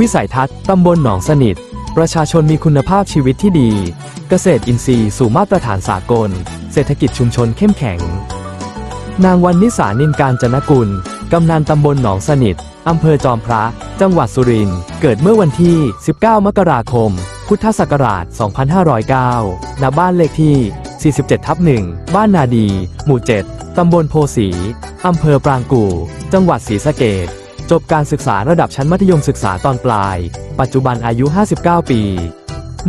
วิสัยทัศน์ ตำบลหนองสนิท ประชาชนมีคุณภาพชีวิตที่ดี เกษตรอินทรีย์สู่มาตรฐานสากล เศรษฐกิจชุมชนเข้มแข็ง นางวันนิสานินการจนกุล กำนันตำบลหนองสนิท อำเภอจอมพระ จังหวัดสุรินทร์ เกิดเมื่อวันที่ 19 มกราคม พุทธศักราช 2509 ณ บ้านเลขที่ 47 ทับ 1 บ้านนาดี หมู่ 7 ตำบลโพสี อำเภอปรางกู่ จังหวัดศรีสะเกษ จบการศึกษาระดับชั้นมัธยมศึกษาตอนปลาย ปัจจุบันอายุ 59 ปี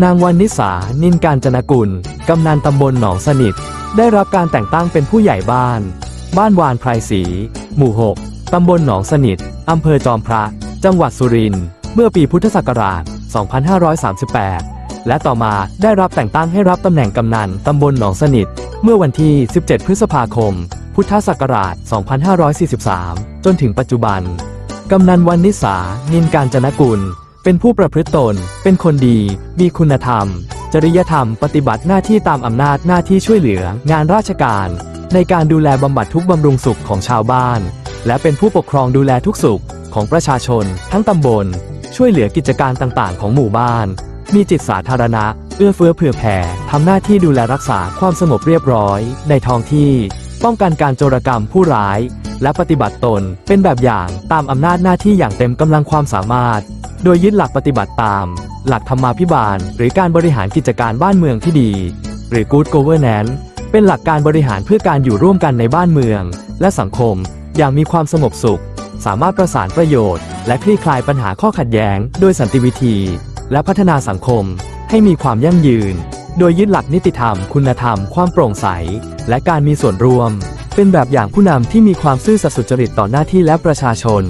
นางวันนิสา นินการจนกุล กำนันตำบลหนองสนิท ได้รับการแต่งตั้งเป็นผู้ใหญ่บ้าน บ้านวานไพรศรีหมู่ 6 ตำบลหนองสนิท อำเภอจอมพระ จังหวัดสุรินทร์ เมื่อปีพุทธศักราช 2538 และต่อมาได้รับแต่งตั้งให้รับตำแหน่งกำนันตำบลหนองสนิท เมื่อวันที่ 17 พฤษภาคม พุทธศักราช 2543 จนถึงปัจจุบัน กำนันวันนิสา นินการจนกุล เป็นผู้ประพฤติตน เป็นคนดี มีคุณธรรม จริยธรรม ปฏิบัติหน้าที่ตามอำนาจหน้าที่ช่วยเหลือ งานราชการ ในการดูแลบำบัดทุกบำรุงสุขของชาวบ้าน และเป็นผู้ปกครองดูแลทุกสุขของประชาชน ทั้งตำบล ช่วยเหลือกิจการต่างๆ ของหมู่บ้าน มีจิตสาธารณะ เอื้อเฟื้อเผื่อแผ่ทำหน้าที่ดูแลรักษาความสงบเรียบร้อย ในท้องที่ ป้องกันการโจรกรรมผู้ร้าย และปฏิบัติตนเป็นแบบอย่างตามอำนาจหน้าที่อย่างเต็มกำลังความสามารถ โดยยึดหลักปฏิบัติตาม หลักธรรมาภิบาล หรือการบริหารกิจการบ้านเมืองที่ดี หรือ Good Governance เป็นหลักการบริหารเพื่อการอยู่ร่วมกันในบ้านเมือง และสังคม อย่างมีความสงบสุข สามารถประสานประโยชน์ และคลี่คลายปัญหาข้อขัดแย้ง โดยสันติวิธี และพัฒนาสังคม ให้มีความยั่งยืน โดยยึดหลักนิติธรรม คุณธรรม ความโปร่งใส และการมีส่วนร่วม เป็นแบบอย่างผู้นำที่มีความซื่อสัตย์สุจริตต่อหน้าที่และประชาชน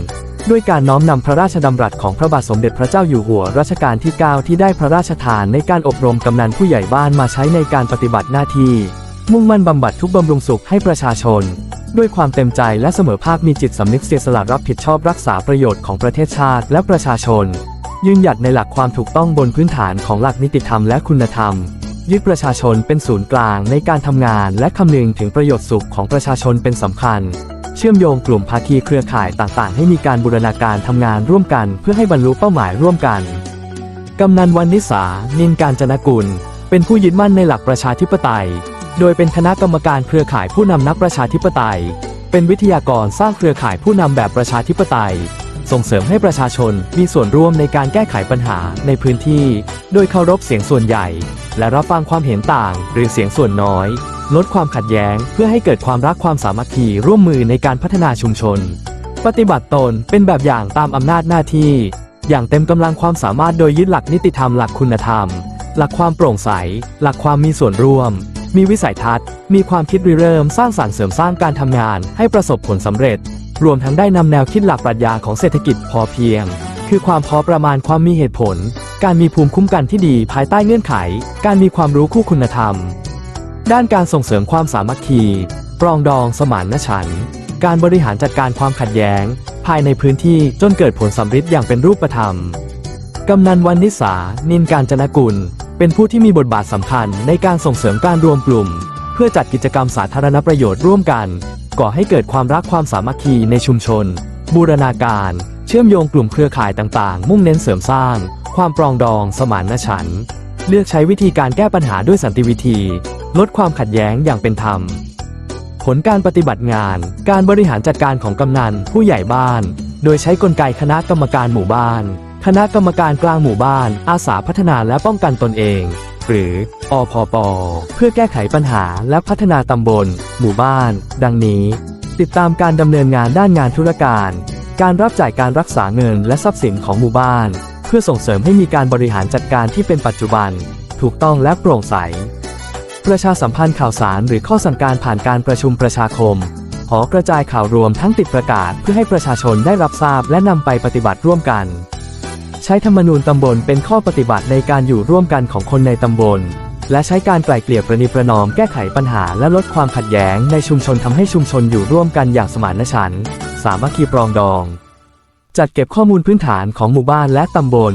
ด้วยการน้อมนำพระราชดำรัสของพระบาทสมเด็จพระเจ้าอยู่หัวรัชกาลที่ 9 ที่ได้พระราชทานในการอบรมกำนันผู้ใหญ่บ้านมาใช้ในการปฏิบัติหน้าที่ มุ่งมั่นบำบัดทุกบำรุงสุขให้ประชาชน ด้วยความเต็มใจและเสมอภาคมีจิตสำนึกเสียสละรับผิดชอบรักษาประโยชน์ของประเทศชาติและประชาชน ยืนหยัดในหลักความถูกต้องบนพื้นฐานของหลักนิติธรรมและคุณธรรม ยึดประชาชนเป็นศูนย์กลางในการทำงานและคำนึงถึงประโยชน์สุขของประชาชนเป็นสำคัญ เชื่อมโยงกลุ่มภาคีเครือข่ายต่างๆ ให้มีการบูรณาการทำงานร่วมกัน เพื่อให้บรรลุเป้าหมายร่วมกัน กำนันวันนิสา นินการจนกุล เป็นผู้ยึดมั่นในหลักประชาธิปไตย โดยเป็นคณะกรรมการเครือข่ายผู้นำนักประชาธิปไตย เป็นวิทยากรสร้างเครือข่ายผู้นำแบบประชาธิปไตย ส่งเสริมให้ประชาชนมีส่วนร่วมในการแก้ไขปัญหาในพื้นที่ โดยเคารพเสียงส่วนใหญ่ และรับฟังความเห็นต่างหรือเสียงส่วนน้อย ลดความขัดแย้งเพื่อให้เกิดความรักความสามัคคีร่วมมือในการพัฒนาชุมชน ปฏิบัติตนเป็นแบบอย่างตามอำนาจหน้าที่ อย่างเต็มกำลังความสามารถโดยยึดหลักนิติธรรมหลักคุณธรรม หลักความโปร่งใส หลักความมีส่วนร่วม มีวิสัยทัศน์ มีความคิดริเริ่มสร้างสรรค์เสริมสร้างการทำงานให้ประสบผลสำเร็จ รวมทั้งได้นำแนวคิดหลักปรัชญาของเศรษฐกิจพอเพียง คือความพอประมาณความมีเหตุผล การมีภูมิคุ้มกันที่ดีภายใต้เงื่อนไข การมีความรู้คู่คุณธรรม ด้านการส่งเสริมความสามัคคี ปรองดองสมานฉันท์การบริหารจัดการความขัดแย้ง ภายในพื้นที่จนเกิดผลสำฤทธิ์อย่างเป็นรูปธรรมกำนันวันนิสา นินการจนกุล เป็นผู้ที่มีบทบาทสำคัญในการส่งเสริมการรวมกลุ่ม เพื่อจัดกิจกรรมสาธารณประโยชน์ร่วมกัน ก่อให้เกิดความรักความสามัคคีในชุมชน บูรณาการ เชื่อมโยงกลุ่มเครือข่ายต่างๆ มุ่งเน้นเสริมสร้าง ความปรองดองสมานฉันท์เลือกใช้วิธีการแก้ปัญหาด้วยสันติวิธี ลดความขัดแย้งอย่างเป็นธรรม ผลการปฏิบัติงาน การบริหารจัดการของกำนันผู้ใหญ่บ้าน โดยใช้กลไกคณะกรรมการหมู่บ้าน คณะกรรมการกลางหมู่บ้าน อาสาพัฒนาและป้องกันตนเอง หรืออพป เพื่อแก้ไขปัญหาและพัฒนาตำบล หมู่บ้าน ดังนี้ ติดตามการดำเนินงานด้านงานธุรการ การรับจ่ายการรักษาเงินและทรัพย์สินของหมู่บ้าน เพื่อส่งเสริมให้มีการบริหารจัดการที่เป็นปัจจุบัน ถูกต้องและโปร่งใส ประชาสัมพันธ์ข่าวสารหรือข้อสั่งการผ่านการประชุมประชาคมหอกระจายข่าวรวมทั้งติดประกาศเพื่อให้ประชาชนได้รับทราบและนำไปปฏิบัติร่วมกัน ใช้ธรรมนูญตำบลเป็นข้อปฏิบัติในการอยู่ร่วมกันของคนในตำบล และใช้การไกล่เกลี่ยประนีประนอมแก้ไขปัญหาและลดความขัดแย้งในชุมชนทำให้ชุมชนอยู่ร่วมกันอย่างสมานฉันท์สามัคคีปรองดอง จัดเก็บข้อมูลพื้นฐานของหมู่บ้านและตำบล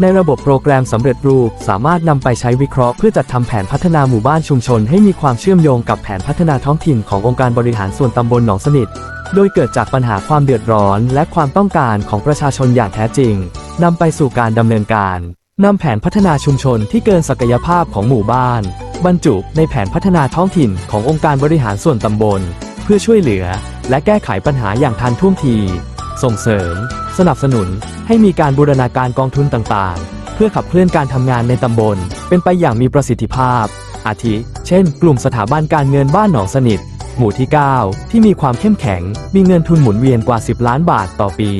ในระบบโปรแกรมสำเร็จรูปสามารถนำไปใช้วิเคราะห์เพื่อจัดทำแผนพัฒนาหมู่บ้านชุมชน ให้มีความเชื่อมโยงกับแผนพัฒนาท้องถิ่นขององค์การบริหารส่วนตำบลหนองสนิทโดยเกิดจากปัญหาความเดือดร้อนและความต้องการของประชาชนอย่างแท้จริง นำไปสู่การดำเนินการนำแผนพัฒนาชุมชนที่เกินศักยภาพของหมู่บ้าน บรรจุในแผนพัฒนาท้องถิ่นขององค์การบริหารส่วนตำบล เพื่อช่วยเหลือ และแก้ไขปัญหาอย่างทันท่วงที ส่งเสริม สนับสนุน ให้มีการบูรณาการกองทุนต่างๆ เพื่อขับเคลื่อนการทำงานในตำบล เป็นไปอย่างมีประสิทธิภาพ อาทิ เช่น กลุ่มสถาบันการเงินบ้านหนองสนิท หมู่ที่ 9 ที่มีความเข้มแข็ง มีเงินทุนหมุนเวียนกว่า 10 ล้านบาทต่อปี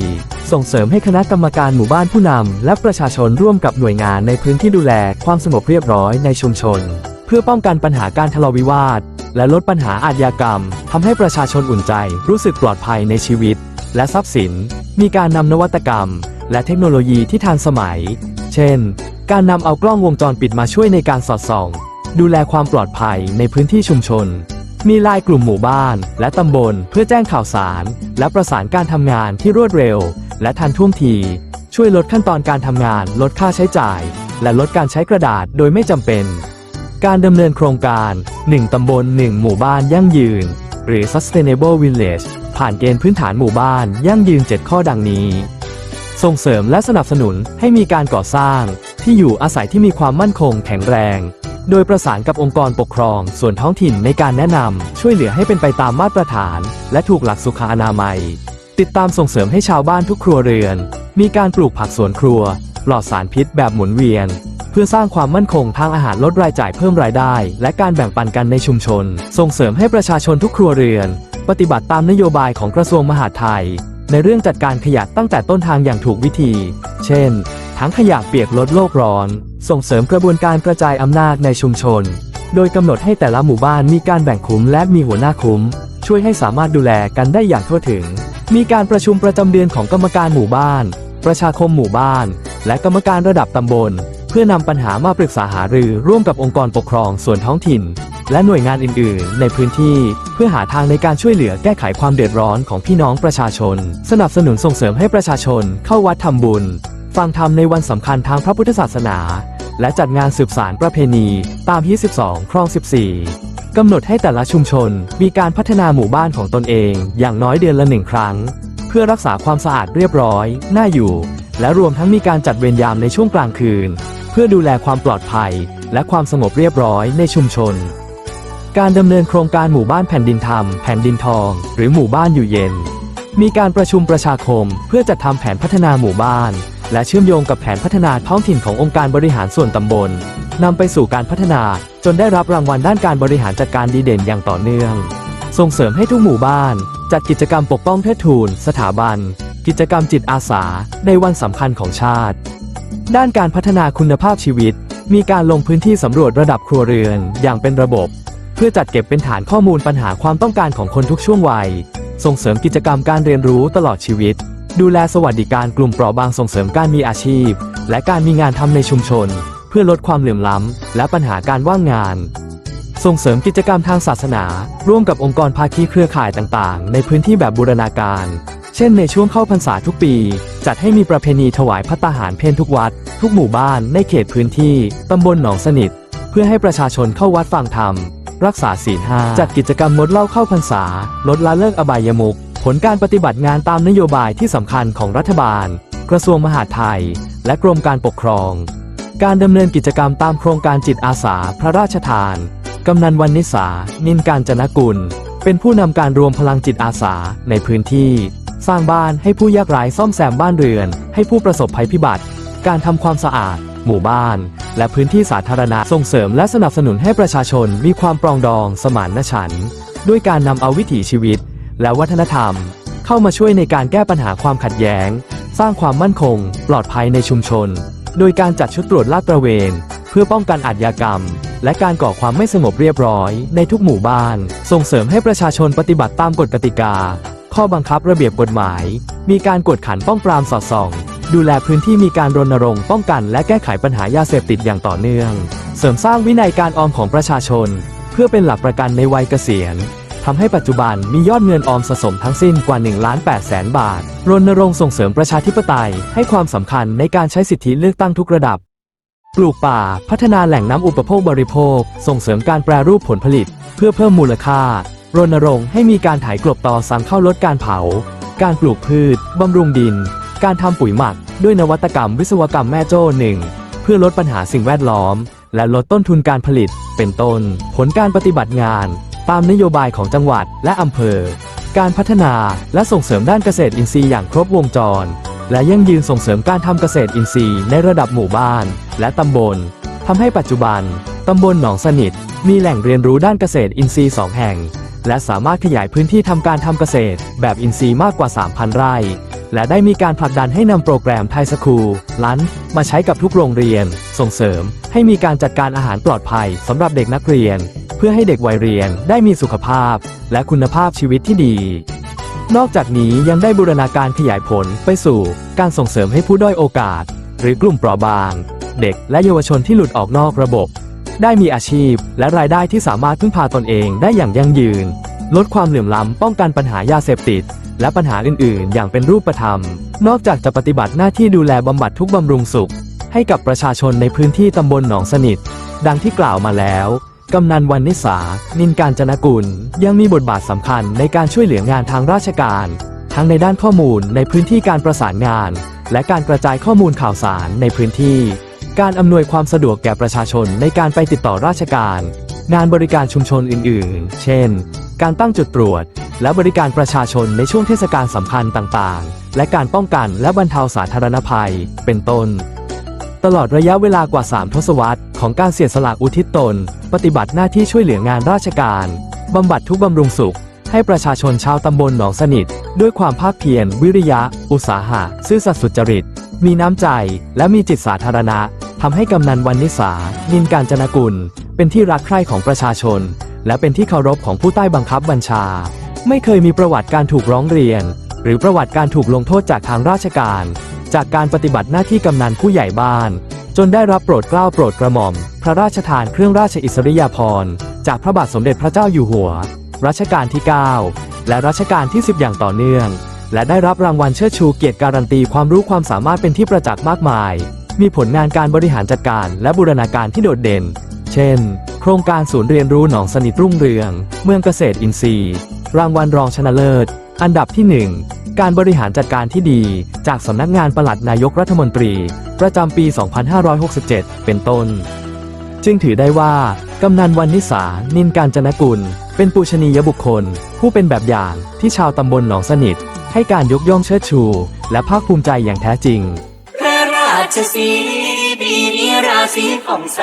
ส่งเสริมให้คณะกรรมการหมู่บ้านผู้นำและประชาชนร่วมกับหน่วยงานในพื้นที่ดูแลความสงบเรียบร้อยในชุมชน เพื่อป้องกันปัญหาการทะเลาะวิวาท และลดปัญหาอาชญากรรมทำให้ประชาชนอุ่นใจ รู้สึกปลอดภัยในชีวิต และทรัพย์สิน มีการนำนวัตกรรม และเทคโนโลยีที่ทันสมัย เช่น การนำเอากล้องวงจรปิดมาช่วยในการสอดส่อง ดูแลความปลอดภัยในพื้นที่ชุมชน มีไลายกลุ่มหมู่บ้าน และตำบลเพื่อแจ้งข่าวสาร และประสานการทำงานที่รวดเร็ว และทันท่วงที ช่วยลดขั้นตอนการทำงาน ลดค่าใช้จ่าย และลดการใช้กระดาษโดยไม่จำเป็น การดำเนินโครงการ 1 ตำบล 1 หมู่บ้านยั่งยืน หรือ Sustainable Village ผ่านเกณฑ์พื้นฐานหมู่บ้าน ยั่งยืน 7 ข้อดังนี้ ส่งเสริมและสนับสนุนให้มีการก่อสร้าง ที่อยู่อาศัยที่มีความมั่นคงแข็งแรง โดยประสานกับองค์กรปกครอง ส่วนท้องถิ่นในการแนะนำช่วยเหลือให้เป็นไปตามมาตรฐาน และถูกหลักสุขอนามัย ติดตามส่งเสริมให้ชาวบ้านทุกครัวเรือน มีการปลูกผักสวนครัว ปลอดสารพิษแบบหมุนเวียน เพื่อสร้างความมั่นคงทางอาหารลดรายจ่ายเพิ่มรายได้ และการแบ่งปันกันในชุมชน ส่งเสริมให้ประชาชนทุกครัวเรือน ปฏิบัติตามนโยบายของกระทรวงมหาดไทย ในเรื่องจัดการขยะตั้งแต่ต้นทางอย่างถูกวิธี เช่น ทั้งขยะเปียกลดโลกร้อน ส่งเสริมกระบวนการกระจายอำนาจในชุมชน โดยกำหนดให้แต่ละหมู่บ้านมีการแบ่งคุ้มและมีหัวหน้าคุ้ม ช่วยให้สามารถดูแลกันได้อย่างทั่วถึง มีการประชุมประจำเดือนของกรรมการหมู่บ้าน ประชาคมหมู่บ้าน และกรรมการระดับตำบล เพื่อนำปัญหามาปรึกษาหารือร่วมกับองค์กรปกครองส่วนท้องถิ่น และหน่วยงานอื่น ๆ ในพื้นที่ เพื่อหาทางในการช่วยเหลือแก้ไขความเดือดร้อนของพี่น้องประชาชน สนับสนุนส่งเสริมให้ประชาชนเข้าวัดทำบุญ ฟังธรรมในวันสำคัญทางพระพุทธศาสนา และจัดงานสืบสารประเพณี ตามที่ 12 ครอง 14 กำหนดให้แต่ละชุมชนมีการพัฒนาหมู่บ้านของตนเองอย่างน้อยเดือนละหนึ่งครั้ง เพื่อรักษาความสะอาดเรียบร้อย น่าอยู่ และรวมทั้งมีการจัดเวรยามในช่วงกลางคืน เพื่อดูแลความปลอดภัย และความสงบเรียบร้อยในชุมชน การดำเนินโครงการหมู่บ้านแผ่นดินธรรม แผ่นดินทอง หรือหมู่บ้านอยู่เย็น มีการประชุมประชาคม เพื่อจัดทำแผนพัฒนาหมู่บ้าน และเชื่อมโยงกับแผนพัฒนาท้องถิ่นขององค์การบริหารส่วนตำบลนำไปสู่การพัฒนาจนได้รับรางวัลด้านการบริหารจัดการดีเด่นอย่างต่อเนื่อง ส่งเสริมให้ทุกหมู่บ้าน จัดกิจกรรมปกป้องเทิดทูน สถาบัน กิจกรรมจิตอาสา ในวันสำคัญของชาติ ด้านการพัฒนาคุณภาพชีวิต มีการลงพื้นที่สำรวจระดับครัวเรือนอย่างเป็นระบบ เพื่อจัดเก็บเป็นฐานข้อมูลปัญหาความต้องการของคนทุกช่วงวัย ส่งเสริมกิจกรรมการเรียนรู้ตลอดชีวิต ดูแลสวัสดิการกลุ่มเปราะบางส่งเสริมการมีอาชีพ และการมีงานทำในชุมชน เพื่อลดความเหลื่อมล้ำ และปัญหาการว่างงาน ส่งเสริมกิจกรรมทางศาสนา ร่วมกับองค์กรภาคีเครือข่ายต่างๆ ในพื้นที่แบบบูรณาการ เช่นในช่วงเข้าพรรษาทุกปี จัดให้มีประเพณีถวายพัตตาหารเพนทุกวัด ทุกหมู่บ้านในเขตพื้นที่ตำบลหนองสนิท เพื่อให้ประชาชนเข้าวัดฟังธรรมรักษาศีลห้าจัดกิจกรรมงดเหล้าเข้าพรรษา ลดละเลิกอบายมุข ผลการปฏิบัติงานตามนโยบายที่สำคัญของรัฐบาล กระทรวงมหาดไทย และกรมการปกครอง การดำเนินกิจกรรมตามโครงการจิตอาสาพระราชทาน กำนันวันนิสา นินการจนกุล เป็นผู้นำการรวมพลังจิตอาสาในพื้นที่ สร้างบ้านให้ผู้ยากไร้ซ่อมแซมบ้านเรือน ให้ผู้ประสบภัยพิบัติ การทำความสะอาด หมู่บ้าน และพื้นที่สาธารณะส่งเสริมและสนับสนุนให้ประชาชนมีความปรองดองสมานฉันท์ด้วยการนำเอาวิถีชีวิต และวัฒนธรรม เข้ามาช่วยในการแก้ปัญหาความขัดแย้ง สร้างความมั่นคง ปลอดภัยในชุมชน โดยการจัดชุดตรวจลาดตระเวน เพื่อป้องกันอาชญากรรม และการก่อความไม่สงบเรียบร้อย ในทุกหมู่บ้าน ส่งเสริมให้ประชาชนปฏิบัติตามกฎกติกา ข้อบังคับระเบียบกฎหมาย มีการกวดขันป้องปรามสอดส่องดูแลพื้นที่มีการรณรงค์ป้องกันและแก้ไขปัญหายาเสพติดอย่างต่อเนื่อง เสริมสร้างวินัยการออมของประชาชน เพื่อเป็นหลักประกันในวัยเกษียณ ทำให้ปัจจุบันมียอดเงินออมสะสมทั้งสิ้นกว่า1ล้าน8แสนบาท รณรงค์ส่งเสริมประชาธิปไตย ให้ความสำคัญในการใช้สิทธิเลือกตั้งทุกระดับ ปลูกป่า พัฒนาแหล่งน้ำอุปโภคบริโภค ส่งเสริมการแปรรูปผลผลิต เพื่อเพิ่มมูลค่า รณรงค์ให้มีการไถกลบต่อสังเข้าลดการเผา การปลูกพืชบำรุงดิน การทำปุ๋ยหมัก ด้วยนวัตกรรมวิศวกรรมแม่โจ้หนึ่งเพื่อลดปัญหาสิ่งแวดล้อม และลดต้นทุนการผลิต เป็นต้น ผลการปฏิบัติงาน ตามนโยบายของจังหวัดและอำเภอ การพัฒนาและส่งเสริมด้านเกษตรอินทรีย์อย่างครบวงจร และยั่งยืนส่งเสริมการทำเกษตรอินทรีย์ในระดับหมู่บ้าน และตำบลทำให้ปัจจุบันตำบลหนองสนิท มีแหล่งเรียนรู้ด้านเกษตรอินทรีย์2แห่ง และสามารถขยายพื้นที่ทำการทำเกษตร แบบอินทรีย์มากกว่า 3,000 ไร่ และได้มีการผลักดันให้นำโปรแกรมไทยสคูลลันมาใช้กับทุกโรงเรียน ส่งเสริม ให้มีการจัดการอาหารปลอดภัยสำหรับเด็กนักเรียน พื่อให้เด็กวัยเรียนได้มีสุขภาพ และคุณภาพชีวิตที่ดี นอกจากนี้ยังได้บูรณาการขยายผลไปสู่การส่งเสริมให้ผู้ด้อยโอกาส หรือกลุ่มเปราะบาง เด็กและเยาวชนที่หลุดออกนอกระบบ ได้มีอาชีพและรายได้ที่สามารถพึ่งพาตนเองได้อย่างยั่งยืน ลดความเหลื่อมล้ำป้องกันปัญหายาเสพติด และปัญหาอื่น ๆ อย่างเป็นรูปธรรม นอกจากจะปฏิบัติหน้าที่ดูแลบำบัดทุกบำรุงสุข ให้กับประชาชนในพื้นที่ตำบลหนองสนิท ดังที่กล่าวมาแล้ว กำนันวันนิสา นินการจนกุล ยังมีบทบาทสำคัญในการช่วยเหลืองานทางราชการ ทั้งในด้านข้อมูลในพื้นที่การประสานงาน และการกระจายข้อมูลข่าวสารในพื้นที่ การอำนวยความสะดวกแก่ประชาชนในการไปติดต่อราชการ งานบริการชุมชนอื่น ๆ เช่น การตั้งจุดตรวจ และบริการประชาชนในช่วงเทศกาลสำคัญต่าง ๆ และการป้องกันและบรรเทาสาธารณภัย เป็นต้น ตลอดระยะเวลากว่า 3 ทศวรรษของการเสียสละอุทิศตน ปฏิบัติหน้าที่ช่วยเหลืองานราชการ บำบัดทุกบำรุงสุข ให้ประชาชนชาวตำบลหนองสนิท ด้วยความภาคเพียร วิริยะ อุตสาหะ ซื่อสัตย์สุจริต มีน้ำใจ และมีจิตสาธารณะทำให้กำนันวันนิสา นินการจนกุล เป็นที่รักใคร่ของประชาชน และเป็นที่เคารพของผู้ใต้บังคับบัญชา ไม่เคยมีประวัติการถูกร้องเรียน หรือประวัติการถูกลงโทษจากทางราชการ จากการปฏิบัติหน้าที่กำนันผู้ใหญ่บ้าน จนได้รับโปรดเกล้าโปรดกระหม่อม พระราชทานเครื่องราชอิสริยาภรณ์จากพระบาทสมเด็จพระเจ้าอยู่หัว รัชกาลที่ 9 และรัชกาลที่ 10 อย่างต่อเนื่อง และได้รับรางวัลเชิดชูเกียรติการันตีความรู้ความสามารถเป็นที่ประจักษ์มากมาย มีผลงานการบริหารจัดการและบูรณาการที่โดดเด่น เช่น โครงการศูนย์เรียนรู้หนองสนิทรุ่งเรือง เมืองเกษตรอินทรีย์ รางวัลรองชนะเลิศ อันดับที่ 1 การบริหารจัดการที่ดี จากสำนักงานปลัดนายกรัฐมนตรี ประจำปี 2567 เป็นต้น จึงถือได้ว่ากำนันวันนิสา นินการจนกุล เป็นปูชนียบุคคล ผู้เป็นแบบอย่างที่ชาวตำบลหนองสนิท ให้การยกย่องเชิดชู และภาคภูมิใจอย่างแท้จริง พระราชสีปีนี้ราศีผ่องใส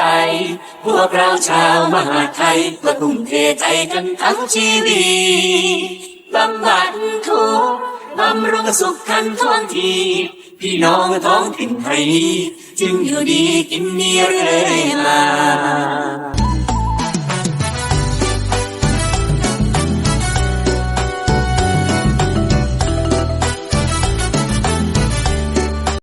พวกเราชาวมหาไทยก็ทุ่มเทใจกันทั้งชีวิต บำบัดทุกข์บำรุงสุขทันท่วงที พี่น้องท้องถิ่นไทย จึงอยู่ดีกินดีเรื่อยมา